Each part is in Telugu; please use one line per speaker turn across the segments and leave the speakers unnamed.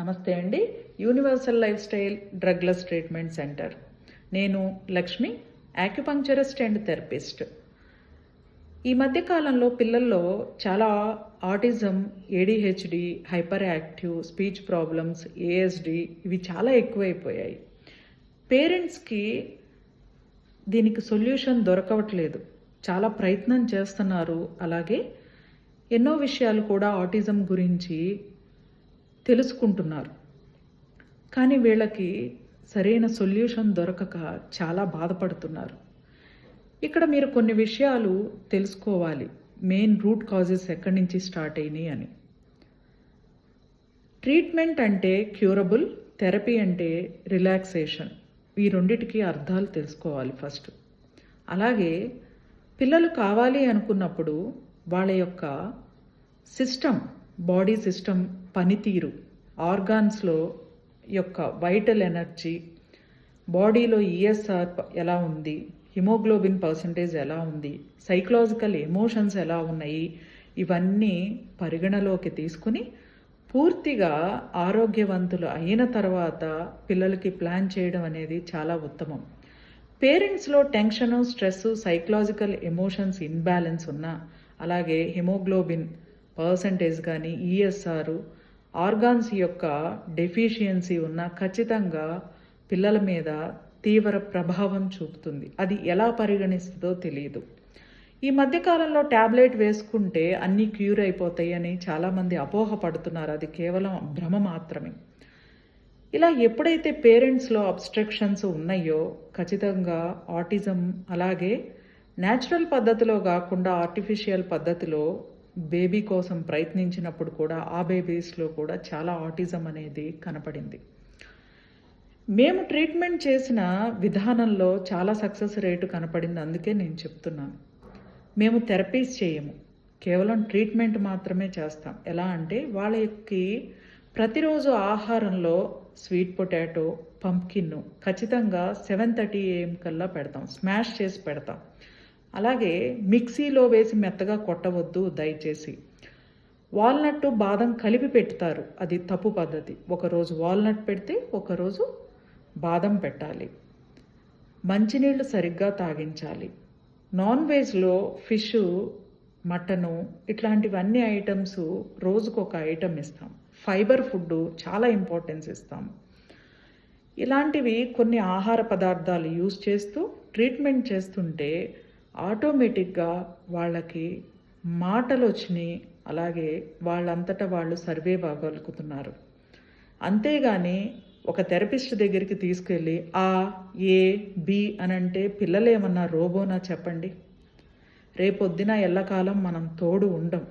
నమస్తే అండి. Universal life style drugless treatment centre నేను లక్ష్మి యాక్యుపంక్చరిస్ట్ అండ్ థెరపిస్ట్ ఈ మధ్య కాలంలో పిల్లల్లో చాలా autism ADHD hyper active speech problems ASD ఇవి చాలా ఎక్కువైపోయాయి. పేరెంట్స్కి దీనికి సొల్యూషన్ దొరకవట్లేదు. చాలా ప్రయత్నం చేస్తున్నారు. అలాగే ఎన్నో విషయాలు కూడా ఆటిజం గురించి తెలుసుకుంటున్నారు. కానీ వీళ్ళకి సరైన సొల్యూషన్ దొరకక చాలా బాధపడుతున్నారు. ఇక్కడ మీరు కొన్ని విషయాలు తెలుసుకోవాలి. మెయిన్ రూట్ కాజెస్ ఎక్కడి నుంచి స్టార్ట్ అయినాయి అని. ట్రీట్మెంట్ అంటే క్యూరబుల్ థెరపీ అంటే రిలాక్సేషన్. ఈ రెండిటికి అర్థాలు తెలుసుకోవాలి ఫస్ట్. అలాగే పిల్లలు కావాలి అనుకున్నప్పుడు వాళ్ళ యొక్క సిస్టమ్ బాడీ సిస్టమ్ పనితీరు ఆర్గాన్స్లో యొక్క వైటల్ ఎనర్జీ బాడీలో ఈఎస్ఆర్ ఎలా ఉంది హిమోగ్లోబిన్ పర్సంటేజ్ ఎలా ఉంది సైకలాజికల్ ఎమోషన్స్ ఎలా ఉన్నాయి ఇవన్నీ పరిగణలోకి తీసుకుని పూర్తిగా ఆరోగ్యవంతులు అయిన తర్వాత పిల్లలకి ప్లాన్ చేయడం అనేది చాలా ఉత్తమం. పేరెంట్స్లో tension stress psychological emotions imbalance ఉన్నా అలాగే హిమోగ్లోబిన్ పర్సంటేజ్ కానీ ఈఎస్ఆర్ ఆర్గాన్స్ యొక్క డెఫిషియన్సీ ఉన్న ఖచ్చితంగా పిల్లల మీద తీవ్ర ప్రభావం చూపుతుంది. అది ఎలా పరిగణిస్తుందో తెలియదు ఈ మధ్యకాలంలో ట్యాబ్లెట్ వేసుకుంటే అన్నీ క్యూర్ అయిపోతాయి అని చాలామంది అపోహ పడుతున్నారు అది కేవలం భ్రమ మాత్రమే. ఇలా ఎప్పుడైతే పేరెంట్స్లో అబ్స్ట్రక్షన్స్ ఉన్నాయో ఖచ్చితంగా ఆటిజం అలాగే న్యాచురల్ పద్ధతిలో కాకుండా ఆర్టిఫిషియల్ పద్ధతిలో బేబీ కోసం ప్రయత్నించినప్పుడు కూడా ఆ బేబీస్లో కూడా చాలా ఆటిజం అనేది కనపడింది. మేము ట్రీట్మెంట్ చేసిన విధానంలో చాలా సక్సెస్ రేటు కనపడింది అందుకే నేను చెప్తున్నాను. మేము థెరపీస్ చేయము కేవలం ట్రీట్మెంట్ మాత్రమే చేస్తాం. ఎలా అంటే వాళ్ళకి ప్రతిరోజు ఆహారంలో స్వీట్ పొటాటో పంప్కిన్ ఖచ్చితంగా సెవెన్ థర్టీ ఏఎం కల్లా పెడతాం స్మాష్ చేసి పెడతాం. అలాగే మిక్సీలో వేసి మెత్తగా కొట్టవద్దు దయచేసి. వాల్నట్ బాదం కలిపి పెడతారు అది తప్పు పద్ధతి. ఒకరోజు వాల్నట్ పెడితే ఒకరోజు బాదం పెట్టాలి. మంచినీళ్ళు సరిగ్గా తాగించాలి. నాన్ వెజ్లో ఫిష్ మటను ఇట్లాంటివన్నీ ఐటమ్స్ రోజుకు ఒక ఐటమ్ ఇస్తాం. ఫైబర్ ఫుడ్ చాలా ఇంపార్టెన్స్ ఇస్తాం. ఇలాంటివి కొన్ని ఆహార పదార్థాలు యూజ్ చేస్తూ ట్రీట్మెంట్ చేస్తుంటే ఆటోమేటిక్గా వాళ్ళకి మాటలు వచ్చినాయి అలాగే వాళ్ళంతటా వాళ్ళు సర్వే అవ్వగలుగుతున్నారు అంతేగాని ఒక థెరపిస్ట్ దగ్గరికి తీసుకెళ్ళి ఆ ఏ బి అని అంటే పిల్లలు ఏమన్నా రోబోనా చెప్పండి? రేపొద్దున ఎల్లకాలం మనం తోడు ఉండం.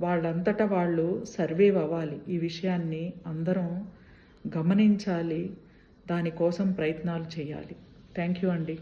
వాళ్ళంతటా వాళ్ళు సర్వేవ్ అవ్వాలి. ఈ విషయాన్ని అందరం గమనించాలి. దానికోసం ప్రయత్నాలు చేయాలి. థ్యాంక్ యూ అండి.